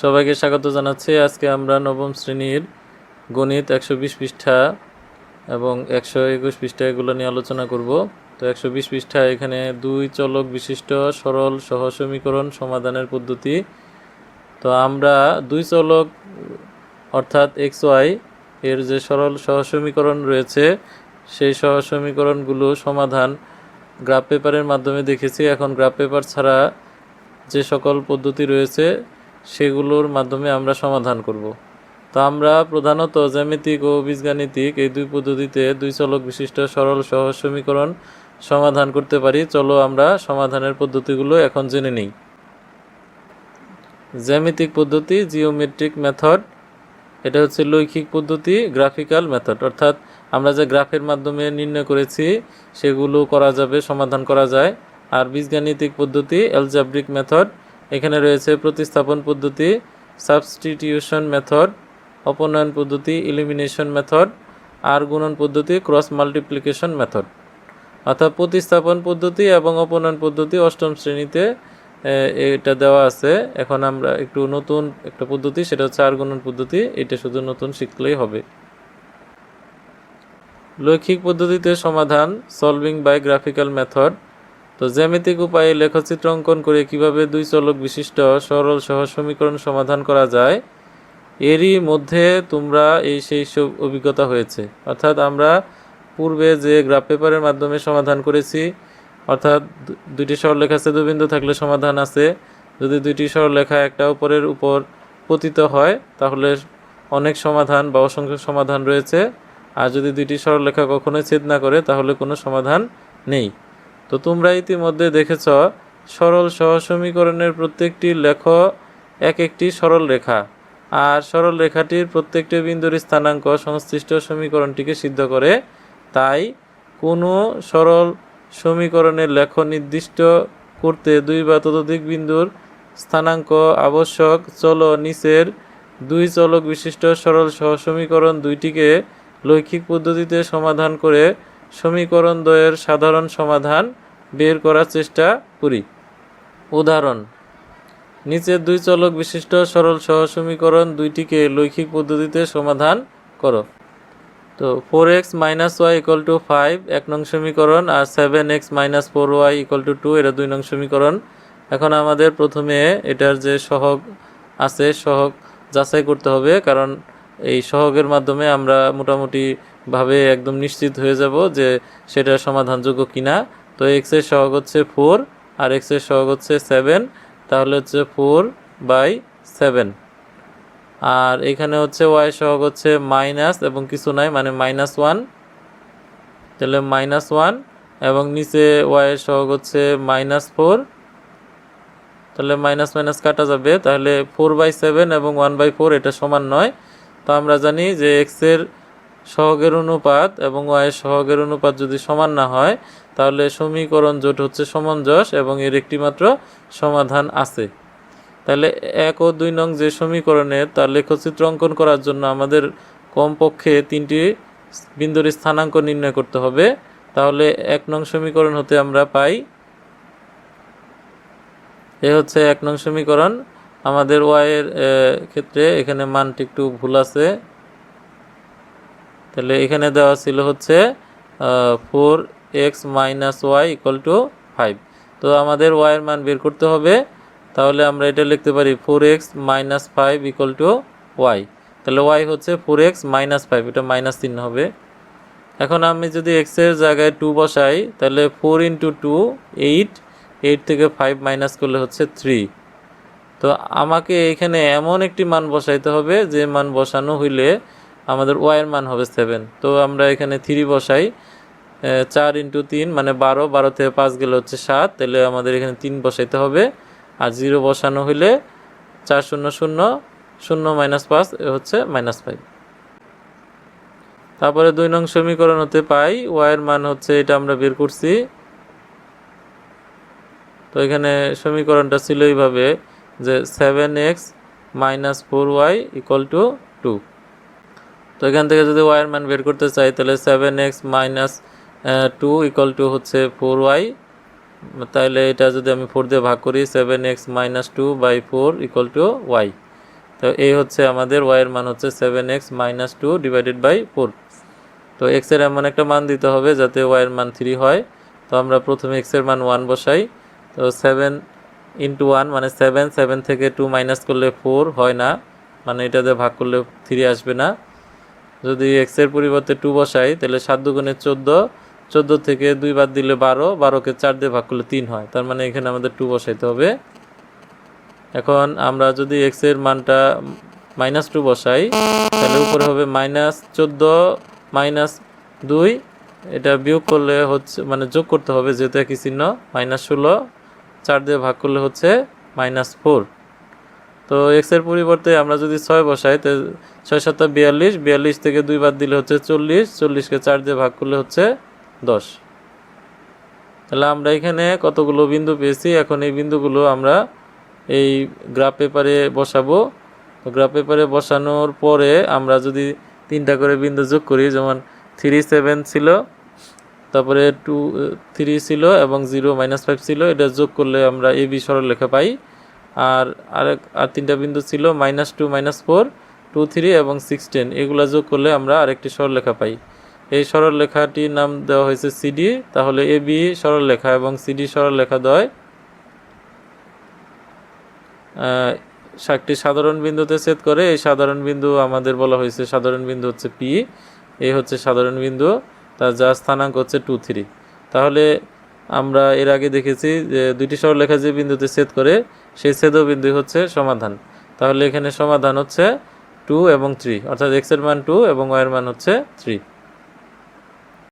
সবাইকে স্বাগত জানাচ্ছি। আজকে আমরা নবম শ্রেণির গণিত একশো বিশ পৃষ্ঠা এবং একশো একুশ পৃষ্ঠা এগুলো নিয়ে আলোচনা করব। তো একশো বিশ পৃষ্ঠা এখানে দুই চলক বিশিষ্ট, সরল সহ সমাধানের পদ্ধতি। তো আমরা দুই চলক, অর্থাৎ এক্স ওয়াই এর যে সরল সহ রয়েছে, সেই সহ সমীকরণগুলো সমাধান গ্রাফ পেপারের মাধ্যমে দেখেছি। এখন গ্রাফ পেপার ছাড়া যে সকল পদ্ধতি রয়েছে সেগুলোর মাধ্যমে আমরা সমাধান করব। তো আমরা প্রধানত জ্যামিতিক ও বীজগাণিতিক এই দুই পদ্ধতিতে দুই চলক বিশিষ্ট সরল সহজ সমীকরণ সমাধান করতে পারি। চলো আমরা সমাধানের পদ্ধতিগুলো এখন জেনে নিই। জ্যামিতিক পদ্ধতি, জিওমেট্রিক মেথড, এটা হচ্ছে লৈখিক পদ্ধতি, গ্রাফিক্যাল মেথড। অর্থাৎ আমরা যে গ্রাফের মাধ্যমে নির্ণয় করেছি, সেগুলো করা যাবে, সমাধান করা যায়। আর বীজগাণিতিক পদ্ধতি, অ্যালজাব্রিক মেথড এখানে রয়েছে প্রতিস্থাপন পদ্ধতি সাবস্টিটিউশন মেথড অপনয়ন পদ্ধতি ইলিমিনেশন মেথড আর গুণন পদ্ধতি ক্রস মাল্টিপ্লিকেশন মেথড অর্থাৎ প্রতিস্থাপন পদ্ধতি এবং অপনয়ন পদ্ধতি অষ্টম শ্রেণীতে এটা দেওয়া আছে। এখন আমরা একটু নতুন একটা পদ্ধতি, সেটা হচ্ছে আর গুণন পদ্ধতি। এটা শুধু নতুন শিখলেই হবে। লৈখিক পদ্ধতিতে সমাধান সলভিং বাই গ্রাফিক্যাল মেথড তো জ্যামিতিক উপায়ে লেখচিত্র অঙ্কন করে কীভাবে দুই চলক বিশিষ্ট সরল সহ সমীকরণ সমাধান করা যায়, এরই মধ্যে তোমরা এই সেই সব অভিজ্ঞতা হয়েছে। অর্থাৎ আমরা পূর্বে যে গ্রাফ পেপারের মাধ্যমে সমাধান করেছি, অর্থাৎ দুইটি সরলরেখা ছেদবিন্দু থাকলে সমাধান আছে। যদি দুইটি সরলরেখা একটা উপরের উপর পতিত হয়, তাহলে অনেক সমাধান বা অসংখ্য সমাধান রয়েছে। আর যদি দুইটি সরলরেখা কখনোই ছেদ না করে, তাহলে কোনো সমাধান নেই। তো তোমরা ইতিমধ্যে দেখেছ, সরল সহ সমীকরণের প্রত্যেকটি লেখ এক একটি সরল রেখা। আর সরল রেখাটির প্রত্যেকটি বিন্দুর স্থানাঙ্ক সংশ্লিষ্ট সমীকরণটিকে সিদ্ধ করে, তাই কোনো সরল সমীকরণের লেখ নির্দিষ্ট করতে দুই বা ততোধিক বিন্দুর স্থানাঙ্ক আবশ্যক। চলো নিচের দুই চলক বিশিষ্ট সরল সহ সমীকরণ দুইটিকে লৈখিক পদ্ধতিতে সমাধান করে সমীকরণ দ্বয়ের সাধারণ সমাধান বের করার চেষ্টা করি। উদাহরণ, নিচের দুই চলক বিশিষ্ট সরল সহ সমীকরণ দুইটিকে লৈখিক পদ্ধতিতে সমাধান করো। তো four x minus y equal to five এক নং সমীকরণ, আর seven x minus four y equal to two এটা দুই নং সমীকরণ। এখন আমাদের প্রথমে এটার যে সহগ আছে, সহগ যাচাই করতে হবে, কারণ এই সহগের মাধ্যমে আমরা মোটামুটিভাবে একদম নিশ্চিত হয়ে যাব যে সেটার সমাধানযোগ্য কিনা। তো এক্সের সহগ হচ্ছে ফোর আর এক্সের সহগ হচ্ছে সেভেন তাহলে হচ্ছে ফোর বাই সেভেন আর এখানে হচ্ছে ওয়াই সহগ হচ্ছে মাইনাস এবং কিছু নাই মানে মাইনাস ওয়ান তাহলে মাইনাস ওয়ান এবং নিচে ওয়াই এর সহগ হচ্ছে মাইনাস ফোর তাহলে মাইনাস মাইনাস কাটা যাবে, তাহলে ফোর বাই সেভেন এবং ওয়ান বাই ফোর এটা সমান নয়। তো আমরা জানি যে এক্সের সহগের অনুপাত এবং ওয়াই এর সহগের অনুপাত যদি সমান না হয়, তাহলে সমীকরণ জোট হচ্ছে সমঞ্জস এবং এর একটি মাত্র সমাধান আছে। তাহলে এক ও দুই নং যে সমীকরণের, তার লেখচিত্র অঙ্কন করার জন্য আমাদের কমপক্ষে তিনটি বিন্দুর স্থানাঙ্ক নির্ণয় করতে হবে। তাহলে এক নং সমীকরণ হতে আমরা পাই, এ হচ্ছে এক নং সমীকরণ। আমাদের ওয়াইয়ের ক্ষেত্রে এখানে মানটি একটু ভুল আছে। তাহলে এখানে দেওয়া ছিল হচ্ছে four x minus y equal to five তো আমাদের ওয়াইয়ের মান বের করতে হবে। তাহলে আমরা এটা লিখতে পারি four x minus five equal to y তাহলে ওয়াই হচ্ছে ফোর এক্স মাইনাস ফাইভ এটা মাইনাস তিন হবে। এখন আমি যদি এক্সের জায়গায় টু বসাই, তাহলে four into two eight eight থেকে ফাইভ মাইনাস করলে হচ্ছে থ্রি তো আমাকে এখানে এমন একটি মান বসাইতে হবে, যে মান বসানো হইলে আমাদের ওয়াইয়ের মান হবে সেভেন তো আমরা এখানে থ্রি বসাই চার ইন্টু তিন মানে বারো বারো থেকে পাঁচ গেলে হচ্ছে সাত, তাহলে আমাদের এখানে তিন বসাইতে হবে। আর জিরো বসানো হইলে চার শূন্য শূন্য শূন্য মাইনাস পাঁচ হচ্ছে মাইনাস ফাইভ তারপরে দুই নং সমীকরণ হতে পাই, ওয়াইয়ের মান হচ্ছে এটা আমরা বের করছি। তো এখানে সমীকরণটা ছিল এইভাবে যে seven x minus four y equal to two তো এখান থেকে যদি ওয়াইয়ের মান বের করতে চাই, তাহলে seven x minus two equal to হচ্ছে ফোর ওয়াই তাহলে এটা যদি আমি ফোর দিয়ে ভাগ করি seven x minus two by four equal to y তো এই হচ্ছে আমাদের ওয়াইয়ের মান হচ্ছে seven x minus two divided by four তো এক্সের এমন একটা মান দিতে হবে যাতে ওয়াইয়ের মান থ্রি হয়। তো আমরা প্রথমে এক্সের মান ওয়ান বসাই। তো সেভেন ইন্টু ওয়ান মানে সেভেন সেভেন থেকে টু মাইনাস করলে ফোর হয় না। মানে এটা দিয়ে ভাগ করলে থ্রি আসবে না। যদি এক্সের পরিবর্তে টু বসাই, তাহলে সাত দুগুণে চোদ্দ চোদ্দ থেকে দুই বাদ দিলে বারো, বারোকে চার দিয়ে ভাগ করলে তিন হয়। তার মানে এখানে আমাদের টু বসাইতে হবে। এখন আমরা যদি এক্সের মানটা মাইনাস টু বসাই, তাহলে উপরে হবে মাইনাস চোদ্দ মাইনাস দুই। এটা বিয়োগ করলে হচ্ছে মানে যোগ করতে হবে যেহেতু একই চিহ্ন মাইনাস ষোলো, চার দিয়ে ভাগ করলে হচ্ছে মাইনাস ফোর তো এক্সের পরিবর্তে আমরা যদি ছয় বসাই, তো ছয় সাতটা বিয়াল্লিশ বিয়াল্লিশ থেকে দুই বাদ দিলে হচ্ছে চল্লিশ, চল্লিশকে চার দিয়ে ভাগ করলে হচ্ছে দশ। তাহলে আমরা এখানে কতগুলো বিন্দু পেয়েছি? এখন এই বিন্দুগুলো আমরা এই গ্রাফ পেপারে বসাবো। গ্রাফ পেপারে বসানোর পরে আমরা যদি তিনটা করে বিন্দু যোগ করি, যেমন থ্রি সেভেন ছিল, তারপরে টু থ্রি ছিল এবং জিরো মাইনাস ফাইভ ছিল, এটা যোগ করলে আমরা এ বি সরলরেখা পাই। আর আরেক আর তিনটা বিন্দু ছিল minus two minus four two three এবং সিক্সটিন এগুলো যোগ করলে আমরা আরেকটি সরলরেখা পাই। এই সরলরেখাটির নাম দেওয়া হয়েছে সিডি তাহলে এ বি সরলরেখা এবং সিডি সরলরেখা আহ, একটি সাধারণ বিন্দুতে ছেদ করে এই সাধারণ বিন্দু আমাদের বলা হয়েছে সাধারণ বিন্দু হচ্ছে পি এই হচ্ছে সাধারণ বিন্দু তার যা স্থানাঙ্ক হচ্ছে টু থ্রি তাহলে আমরা এর আগে দেখেছি যে দুইটি সরলরেখা যে বিন্দুতে ছেদ করে সেই ছেদ বিন্দু হচ্ছে সমাধান। তাহলে এখানে সমাধান হচ্ছে টু এবং থ্রি অর্থাৎ এক্সের মান টু এবং ওয়ের মান হচ্ছে থ্রি